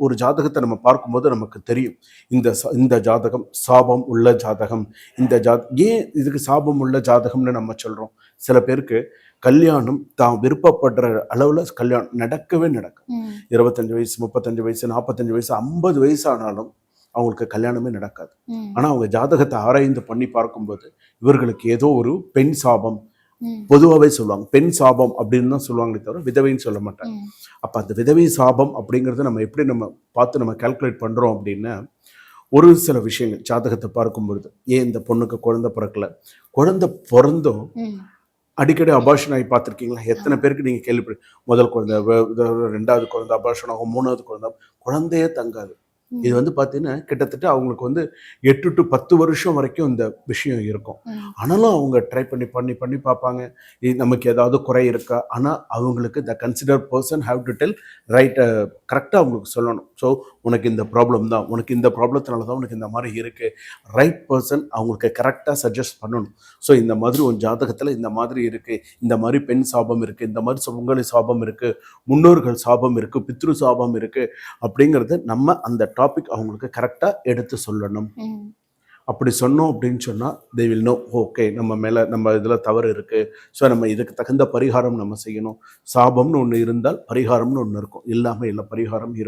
ஒரு ஜாதகத்தை நம்ம பார்க்கும்போது நமக்கு தெரியும். இந்த இந்த ஜாதகம் சாபம் உள்ள ஜாதகம். இந்த ஜா ஏன் இதுக்கு சாபம் உள்ள ஜாதகம்னு நம்ம சொல்றோம்? சில பேருக்கு கல்யாணம் தான் விருப்பப்படுற அளவுல கல்யாணம் நடக்கவே நடக்கும் இருபத்தஞ்சு வயசு முப்பத்தஞ்சு வயசு நாற்பத்தஞ்சு வயசு ஐம்பது வயசு ஆனாலும் அவங்களுக்கு கல்யாணமே நடக்காது. ம், ஆனா அவங்க ஜாதகத்தை ஆராய்ந்து பண்ணி பார்க்கும்போது இவர்களுக்கு ஏதோ ஒரு பெண் சாபம் பொதுவாகவே சொல்லுவாங்க. பெண் சாபம் அப்படின்னு தான் சொல்லுவாங்களே தவிர விதவைன்னு சொல்ல மாட்டாங்க. அப்போ அந்த விதவை சாபம் அப்படிங்கிறத நம்ம எப்படி நம்ம பார்த்து நம்ம கால்குலேட் பண்ணுறோம் அப்படின்னா ஒரு சில விஷயங்கள் ஜாதகத்தை பார்க்கும்பொழுது ஏன் இந்த பொண்ணுக்கு குழந்தை பிறக்கல? குழந்தை பிறந்தும் அடிக்கடி அபார்ஷன் ஆகி பார்த்துருக்கீங்களா? எத்தனை பேருக்கு நீங்கள் கேள்விப்படு முதல் குழந்தை ரெண்டாவது குழந்தை அபார்ஷன் ஆகும் மூணாவது குழந்தை குழந்தையே தங்காது. இது வந்து பார்த்தீங்கன்னா கிட்டத்தட்ட அவங்களுக்கு வந்து எட்டு டு பத்து வருஷம் வரைக்கும் இந்த விஷயம் இருக்கும். ஆனாலும் அவங்க ட்ரை பண்ணி பண்ணி பண்ணி பார்ப்பாங்க நமக்கு ஏதாவது குறை இருக்கா? ஆனால் அவங்களுக்கு the consider person have to tell right கரெக்டாக அவங்களுக்கு சொல்லணும். ஸோ உனக்கு இந்த ப்ராப்ளம் தான். உனக்கு இந்த ப்ராப்ளத்தினால தான் உனக்கு இந்த மாதிரி இருக்குது ரைட் பர்சன் அவங்களுக்கு கரெக்டாக சஜஸ்ட் பண்ணணும். ஸோ இந்த மாதிரி உன் ஜாதகத்தில் இந்த மாதிரி இருக்குது இந்த மாதிரி பெண் சாபம் இருக்குது இந்த மாதிரி சுமங்கலி சாபம் இருக்குது முன்னோர்கள் சாபம் இருக்குது பித்ரு சாபம் இருக்குது அப்படிங்கிறது நம்ம அந்த டாபிக் அவங்களுக்கு கரெக்டாக எடுத்து சொல்லணும். அப்படி சொன்னோம் அப்படின்னு சொன்னால் தே வில் நோ ஓகே நம்ம மேலே நம்ம இதில் தவறு இருக்குது ஸோ நம்ம இதுக்கு தகுந்த பரிகாரம் நம்ம செய்யணும். சாபம்னு ஒன்று இருந்தால் பரிகாரம்னு ஒன்று இருக்கும். இல்லாமல் இல்லை பரிகாரம் இருக்கும்